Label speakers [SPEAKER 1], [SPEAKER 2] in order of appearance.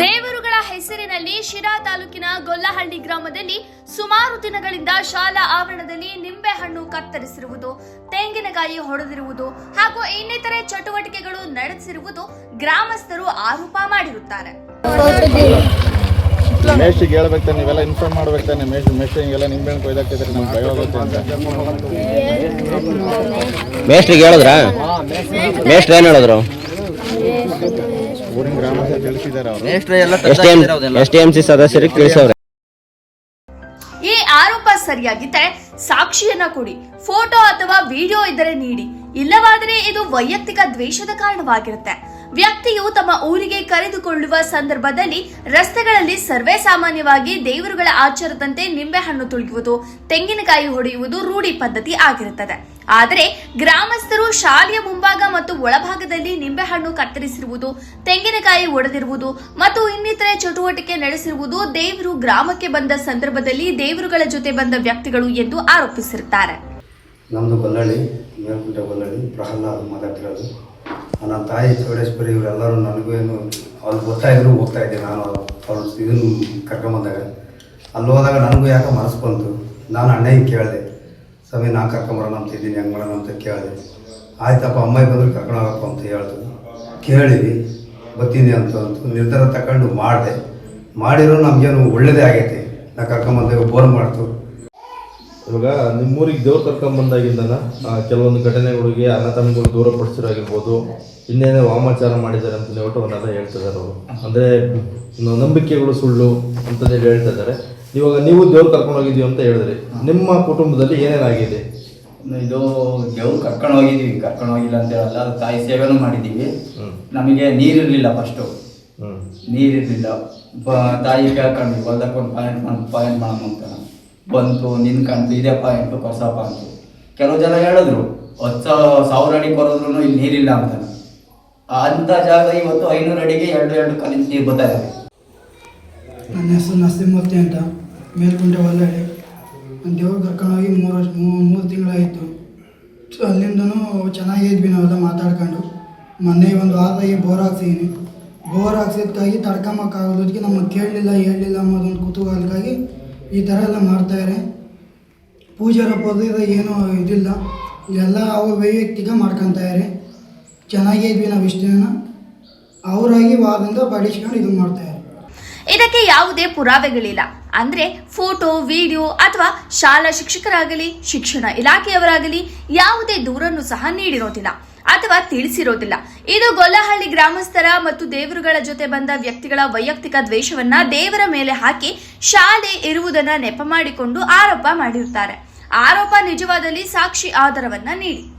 [SPEAKER 1] ದೇವರುಗಳ ಹೆಸರಿನಲ್ಲಿ ಶಿರಾ ತಾಲೂಕಿನ ಗೊಲ್ಲಹಳ್ಳಿ ಗ್ರಾಮದಲ್ಲಿ ಸುಮಾರು ದಿನಗಳಿಂದ ಶಾಲಾ ಆವರಣದಲ್ಲಿ ನಿಂಬೆಹಣ್ಣು ಕತ್ತರಿಸಿರುವುದು ತೆಂಗಿನಕಾಯಿ ಹೊಡೆದಿರುವುದು ಹಾಗೂ ಇನ್ನಿತರೆ ಚಟುವಟಿಕೆಗಳು ನಡೆಸಿರುವುದು ಗ್ರಾಮಸ್ಥರು ಆರೋಪ ಮಾಡಿರುತ್ತಾರೆ.
[SPEAKER 2] ಮೇಷ್ಟಿಗೆ ಹೇಳ್ಬೇಕು ತಾನೆ ನೀವೆಲ್ಲ ಇನ್ಫಾರ್ಮ್ ಮಾಡ್ಬೇಕು ತಾನೆ ಮೇಷ್ ಮೇಷ್ ಹಿಂಗೆಲ್ಲ ನಿಂಬೆಹಣ್ಣು ಕೊಯ್ದಾಕ್ತಿದ್ರೆ ನಮ್ಗೆ ಭಯ ಆಗುತ್ತೆ ಅಂತ.
[SPEAKER 3] ಮೇಷ್ಟ್ರಿಗೆ ಹೇಳಿದ್ರಾ? ಮೇಷ್ಟ್ರು ಏನು ಹೇಳಿದ್ರು? ಸದಸ್ಯರಿಗೆ ತಿಳಿಸವ್ರೆ.
[SPEAKER 1] ಈ ಆರೋಪ ಸರಿಯಾಗಿದ್ದರೆ ಸಾಕ್ಷಿಯನ್ನ ಕೊಡಿ ಫೋಟೋ ಅಥವಾ ವಿಡಿಯೋ ಇದ್ದರೆ ನೀಡಿ. ಇಲ್ಲವಾದರೆ ಇದು ವೈಯಕ್ತಿಕ ದ್ವೇಷದ ಕಾರಣವಾಗಿರುತ್ತೆ. ವ್ಯಕ್ತಿಯು ತಮ್ಮ ಊರಿಗೆ ಕರೆದುಕೊಳ್ಳುವ ಸಂದರ್ಭದಲ್ಲಿ ರಸ್ತೆಗಳಲ್ಲಿ ಸರ್ವೇ ಸಾಮಾನ್ಯವಾಗಿ ದೇವರುಗಳ ಆಚಾರದಂತೆ ನಿಂಬೆಹಣ್ಣು ತುಳುಕುವುದು ತೆಂಗಿನಕಾಯಿ ಹೊಡೆಯುವುದು ರೂಢಿ ಪದ್ಧತಿ ಆಗಿರುತ್ತದೆ. ಆದರೆ ಗ್ರಾಮಸ್ಥರು ಶಾಲೆಯ ಮುಂಭಾಗ ಮತ್ತು ಒಳಭಾಗದಲ್ಲಿ ನಿಂಬೆಹಣ್ಣು ಕತ್ತರಿಸಿರುವುದು, ತೆಂಗಿನಕಾಯಿ ಒಡೆದಿರುವುದು ಮತ್ತು ಇನ್ನಿತರೆ ಚಟುವಟಿಕೆ ನಡೆಸಿರುವುದು ದೇವರು ಗ್ರಾಮಕ್ಕೆ ಬಂದ ಸಂದರ್ಭದಲ್ಲಿ ದೇವರುಗಳ ಜೊತೆ ಬಂದ ವ್ಯಕ್ತಿಗಳು ಎಂದು ಆರೋಪಿಸಿರುತ್ತಾರೆ.
[SPEAKER 4] ನಮ್ಮದು ಗೊಲ್ಲಳ್ಳಿ ಮೇಲ್ಕುಂಟೆ ಗೊಲ್ಲಳ್ಳಿ ಪ್ರಹ್ಲಾದ್ ಮಾತಾಡ್ತಿರೋದು. ನನ್ನ ತಾಯಿ ಚೌಡೇಶ್ವರಿ ಇವರೆಲ್ಲರೂ ನನಗೂ ಏನು, ಅವ್ರು ಗೊತ್ತಾಯಿದ್ರು ಹೋಗ್ತಾ ಇದ್ದೆ ನಾನು ಅವ್ರು ಇದನ್ನು ಕರ್ಕೊಂಬಂದಾಗ. ಅಲ್ಲಿ ಹೋದಾಗ ನನಗೂ ಯಾಕೆ ಮನಸ್ಸು ಬಂತು. ನಾನು ಅಣ್ಣಗೆ ಕೇಳಿದೆ, ಸ್ವಾಮಿ, ನಾನು ಕರ್ಕೊಂಬರೋಣ ಅಂತ ಇದ್ದೀನಿ, ಹೆಂಗೆ ಮಾಡೋಣ ಅಂತ ಕೇಳಿದೆ. ಆಯ್ತಪ್ಪ ಅಮ್ಮಾಯಿ ಬಂದ್ರೆ ಕರ್ಕೊಂಡೋಗಪ್ಪ ಅಂತ ಹೇಳ್ತು. ಕೇಳಿದ್ವಿ ಬತ್ತೀನಿ ಅಂತ ಅಂತ ನಿರ್ಧಾರ ತಗೊಂಡು ಮಾಡಿದೆ. ಮಾಡಿರೋ ನಮಗೇನು ಒಳ್ಳೆಯದೇ ಆಗೈತೆ. ನಾ ಕರ್ಕೊಂಬಂದಾಗ ಬೋರ್ ಮಾಡ್ತು.
[SPEAKER 5] ಇವಾಗ ನಿಮ್ಮೂರಿಗೆ ದೇವ್ರು ಕರ್ಕೊಂಡ್ ಬಂದಾಗಿಂದನ ಆ, ಕೆಲವೊಂದು ಘಟನೆಗಳಿಗೆ ಅಣ್ಣ ತಮ್ಮಗಳು ದೂರ ಪಡಿಸಿರಾಗಿರ್ಬೋದು ಇನ್ನೇನೇ ವಾಮಾಚಾರ ಮಾಡಿದ್ದಾರೆ ಅಂತ ಹೇಳ್ಬಿಟ್ಟು ಅವನ್ನೆಲ್ಲ ಹೇಳ್ತಿದ್ದಾರೆ ಅವರು. ಅಂದರೆ ನಂಬಿಕೆಗಳು ಸುಳ್ಳು ಅಂತಂದೇಳಿ ಹೇಳ್ತಾ ಇದ್ದಾರೆ. ಇವಾಗ ನೀವು ದೇವ್ರು ಕರ್ಕೊಂಡು ಹೋಗಿದ್ದೀವಿ ಅಂತ ಹೇಳಿದ್ರಿ. ನಿಮ್ಮ ಕುಟುಂಬದಲ್ಲಿ ಏನೇನಾಗಿದೆ
[SPEAKER 6] ಇದು ದೇವ್ರು ಕರ್ಕೊಂಡು ಹೋಗಿದ್ದೀವಿ. ಕರ್ಕೊಂಡು ಹೋಗಿಲ್ಲ ಅಂತ ಹೇಳಲ್ಲ. ತಾಯಿ ಸೇವೆನೂ ಮಾಡಿದ್ದೀವಿ. ನಮಗೆ ನೀರಿರಲಿಲ್ಲ ಫಸ್ಟು ನೀರಿರಲಿಲ್ಲ. ತಾಯಿ ಕೇಳ್ಕೊಂಡು ಒಂದು ಪಾಯಿಂಟ್ ಮಾಡಿ ಪಾಯಿಂಟ್ ಮಾಡೋಣ ಅಂತ. ಬಂತು ನಿನ್ಕಂತು ಇದೆಪ್ಪ ಎಂಟು ಕೊಸಪ್ಪ ಅಂತು. ಕೆಲವು ಜನ ಹೇಳಿದ್ರು, ಹತ್ತು ಸಾವಿರ ಅಡಿ ಬರೋದ್ರೂ ಇಲ್ಲಿ ನೀರಿಲ್ಲ ಅಂತ ಅಂಥ ಜಾಗ ಇವತ್ತು ಐನೂರು ಅಡಿಗೆ ಎರಡು ಎರಡು ಕಾಲೇಜ್ ನೀರು ಬರ್ತಾ ಇದ್ದಾವೆ
[SPEAKER 7] ನನ್ನ ಹೆಸರು ನರಸಿಂಹಮೂರ್ತಿ ಅಂತ. ಮೇಲ್ಕುಂಟೆ ಹೊಲ್ಲಳ್ಳಿ ನಾನು ದೇವ್ರು ಕರ್ಕೊಂಡೋಗಿ ಮೂರು ವರ್ಷ ಮೂರು ತಿಂಗಳಾಯಿತು. ಸೊ, ಅಲ್ಲಿಂದನೂ ಚೆನ್ನಾಗಿದ್ವಿ ನಾವೆಲ್ಲ ಮಾತಾಡ್ಕೊಂಡು. ಮೊನ್ನೆ ಒಂದು ವಾರದಾಗಿ ಬೋರ್ ಹಾಕ್ಸಿದ್ದೀನಿ ಬೋರ್ ಹಾಕ್ಸಿದ್ಕಾಗಿ ತಡ್ಕೊಂಬಕ್ಕಾಗೋದಕ್ಕೆ ನಮಗೆ ಕೇಳಲಿಲ್ಲ, ಹೇಳಲಿಲ್ಲ ಅನ್ನೋದೊಂದು ಕುತೂಹಲಕ್ಕಾಗಿ ಈ ಥರ ಎಲ್ಲ ಮಾಡ್ತಾಯಿದ್ದಾರೆ ಪೂಜಾರ ಪದ ಏನೂ ಇದಿಲ್ಲ. ಎಲ್ಲ ಅವ್ರ ವೈಯಕ್ತಿಕ ಮಾಡ್ಕೊತಾರೆ ಚೆನ್ನಾಗೇ ಇದ್ವಿ ನಾವು ಇಷ್ಟು ಜನ. ಅವರಾಗಿ ವಾದಿಂದ ಬಡಿಸ್ಕೊಂಡು ಇದು ಮಾಡ್ತಾರೆ
[SPEAKER 1] ಇದಕ್ಕೆ ಯಾವುದೇ ಪುರಾವೆಗಳಿಲ್ಲ. ಅಂದ್ರೆ ಫೋಟೋ, ವಿಡಿಯೋ ಅಥವಾ ಶಾಲಾ ಶಿಕ್ಷಕರಾಗಲಿ, ಶಿಕ್ಷಣ ಇಲಾಖೆಯವರಾಗಲಿ ಯಾವುದೇ ದೂರನ್ನು ಸಹ ನೀಡಿರೋದಿಲ್ಲ. ಅಥವಾ ತಿಳಿಸಿರೋದಿಲ್ಲ. ಇದು ಗೊಲ್ಲಹಳ್ಳಿ ಗ್ರಾಮಸ್ಥರ ಮತ್ತು ದೇವರುಗಳ ಜೊತೆ ಬಂದ ವ್ಯಕ್ತಿಗಳ ವೈಯಕ್ತಿಕ ದ್ವೇಷವನ್ನ ದೇವರ ಮೇಲೆ ಹಾಕಿ ಶಾಲೆ ಇರುವುದನ್ನ ನೆಪ ಮಾಡಿಕೊಂಡು ಆರೋಪ ಮಾಡಿರುತ್ತಾರೆ. ಆರೋಪ ನಿಜವಾದಲ್ಲಿ ಸಾಕ್ಷಿ ಆಧಾರವನ್ನ ನೀಡಿ.